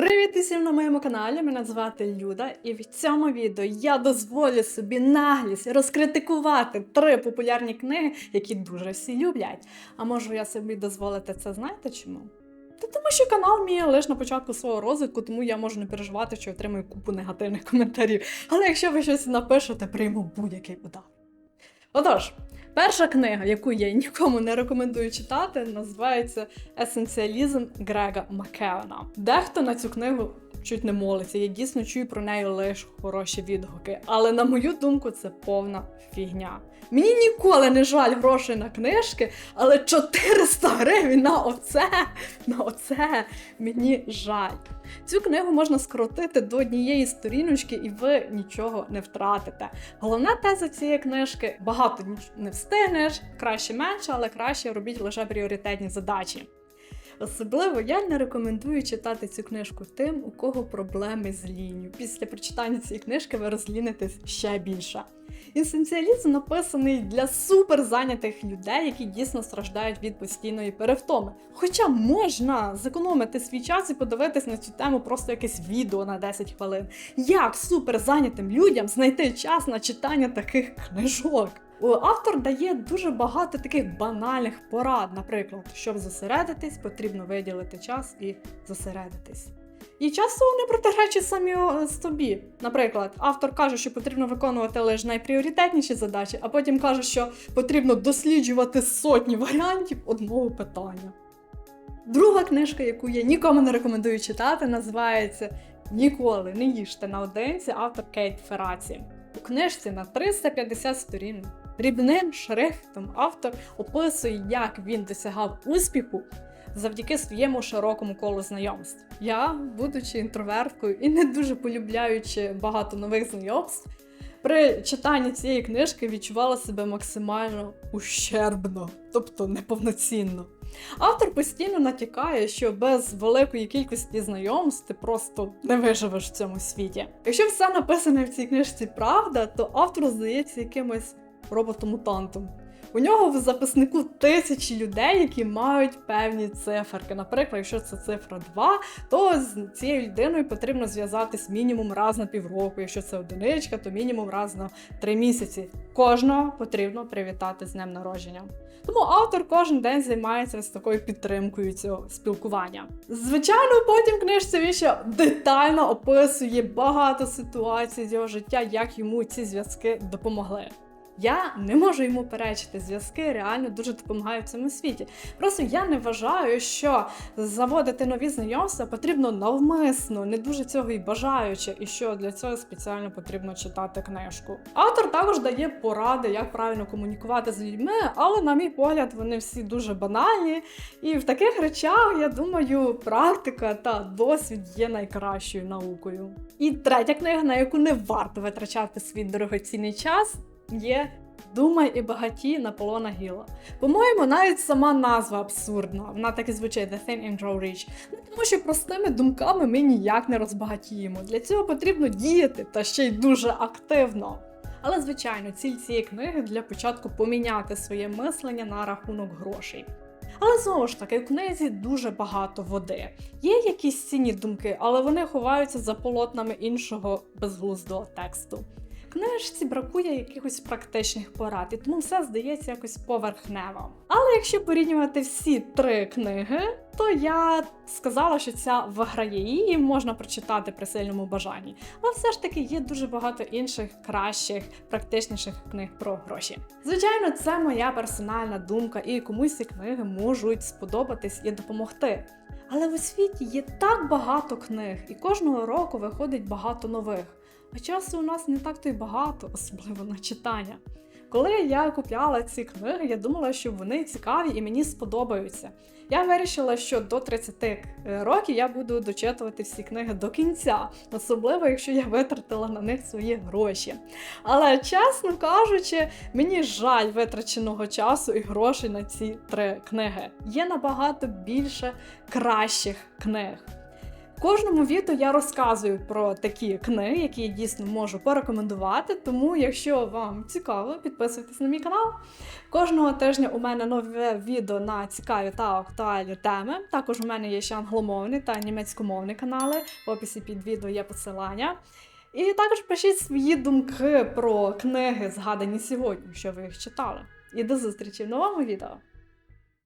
Привіт усім на моєму каналі. Мене звати Люда, і в цьому відео я дозволю собі наглість розкритикувати три популярні книги, які дуже всі люблять. А можу я собі дозволити це, знаєте чому? Та тому що канал мій лише на початку свого розвитку, тому я можу не переживати, що отримую купу негативних коментарів. Але якщо ви щось напишете, прийму будь-який удар. Отож, перша книга, яку я нікому не рекомендую читати, називається Есенціалізм Грега Маккеона. Дехто на цю книгу чуть не молиться. Я дійсно чую про неї лише хороші відгуки. Але на мою думку, це повна фігня. Мені ніколи не жаль грошей на книжки, але 400 гривень на оце, на оце мені жаль. Цю книгу можна скоротити до однієї сторіночки, і ви нічого не втратите. Головна теза цієї книжки: багато не встигнеш, краще менше, але краще робіть лише пріоритетні задачі. Особливо я не рекомендую читати цю книжку тим, у кого проблеми з лінію. Після прочитання цієї книжки ви розлінитесь ще більше. Інсенціалізм написаний для суперзайнятих людей, які дійсно страждають від постійної перевтоми. Хоча можна зекономити свій час і подивитись на цю тему просто якесь відео на 10 хвилин. Як суперзайнятим людям знайти час на читання таких книжок? О, Автор дає дуже багато таких банальних порад. Наприклад, щоб зосередитись, потрібно виділити час і зосередитись. І часто вони протиречать самі собі. Наприклад, автор каже, що потрібно виконувати лише найпріоритетніші задачі, а потім каже, що потрібно досліджувати сотні варіантів одного питання. Друга книжка, яку я нікому не рекомендую читати, називається Ніколи не їжте наодинці автор Кейт Фераці. У книжці на 350 сторін дрібним шрифтом автор описує, як він досягав успіху завдяки своєму широкому колу знайомств. Я, будучи інтроверткою і не дуже полюбляючи багато нових знайомств, при читанні цієї книжки відчувала себе максимально ущербно, тобто неповноцінно. Автор постійно натякає, що без великої кількості знайомств ти просто не виживеш в цьому світі. Якщо все написане в цій книжці правда, то автор здається якимось роботом-мутантом. У нього в записнику тисячі людей, які мають певні циферки. Наприклад, якщо це цифра 2, то з цією людиною потрібно зв'язатись мінімум раз на півроку. Якщо це одиничка, то мінімум раз на три місяці. Кожного потрібно привітати з днем народження. Тому автор кожен день займається з такою підтримкою цього спілкування. Звичайно, потім в книжці він ще детально описує багато ситуацій з його життя, як йому ці зв'язки допомогли. Я не можу йому перечити. Зв'язки реально дуже допомагають в цьому світі. Просто я не вважаю, що заводити нові знайомства потрібно навмисно, не дуже цього і бажаючи, і що для цього спеціально потрібно читати книжку. Автор також дає поради, як правильно комунікувати з людьми, але, на мій погляд, вони всі дуже банальні. І в таких речах, я думаю, практика та досвід є найкращою наукою. І третя книга, на яку не варто витрачати свій дорогоцінний час, є Думай і багаті Наполона Гіла. По-моєму, навіть сама назва абсурдна. Вона так і звучить The Thin and Grow Rich. Ну, тому що простими думками ми ніяк не розбагатіємо. Для цього потрібно діяти та ще й дуже активно. Але, звичайно, ціль цієї книги для початку поміняти своє мислення на рахунок грошей. Але знову ж таки, в книзі дуже багато води. Є якісь цінні думки, але вони ховаються за полотнами іншого безглуздого тексту. Книжці бракує якихось практичних порад, і тому все здається якось поверхнево. Але якщо порівнювати всі три книги, то я сказала, що ця виграє її можна прочитати при сильному бажанні. Але все ж таки є дуже багато інших кращих, практичніших книг про гроші. Звичайно, це моя персональна думка, і комусь ці книги можуть сподобатись і допомогти. Але в світі є так багато книг, і кожного року виходить багато нових. А часу у нас не так то й багато, особливо на читання. Коли я купляла ці книги, я думала, що вони цікаві і мені сподобаються. Я вирішила, що до 30 років я буду дочитувати всі книги до кінця, особливо якщо я витратила на них свої гроші. Але чесно кажучи, мені жаль витраченого часу і грошей на ці три книги. Є набагато більше кращих книг. Кожному відео я розказую про такі книги, які я дійсно можу порекомендувати. Тому, якщо вам цікаво, підписуйтесь на мій канал. Кожного тижня у мене нове відео на цікаві та актуальні теми. Також у мене є ще англомовний та німецькомовний канали. В описі під відео є посилання. І також пишіть свої думки про книги, згадані сьогодні, що ви їх читали. І до зустрічі в новому відео!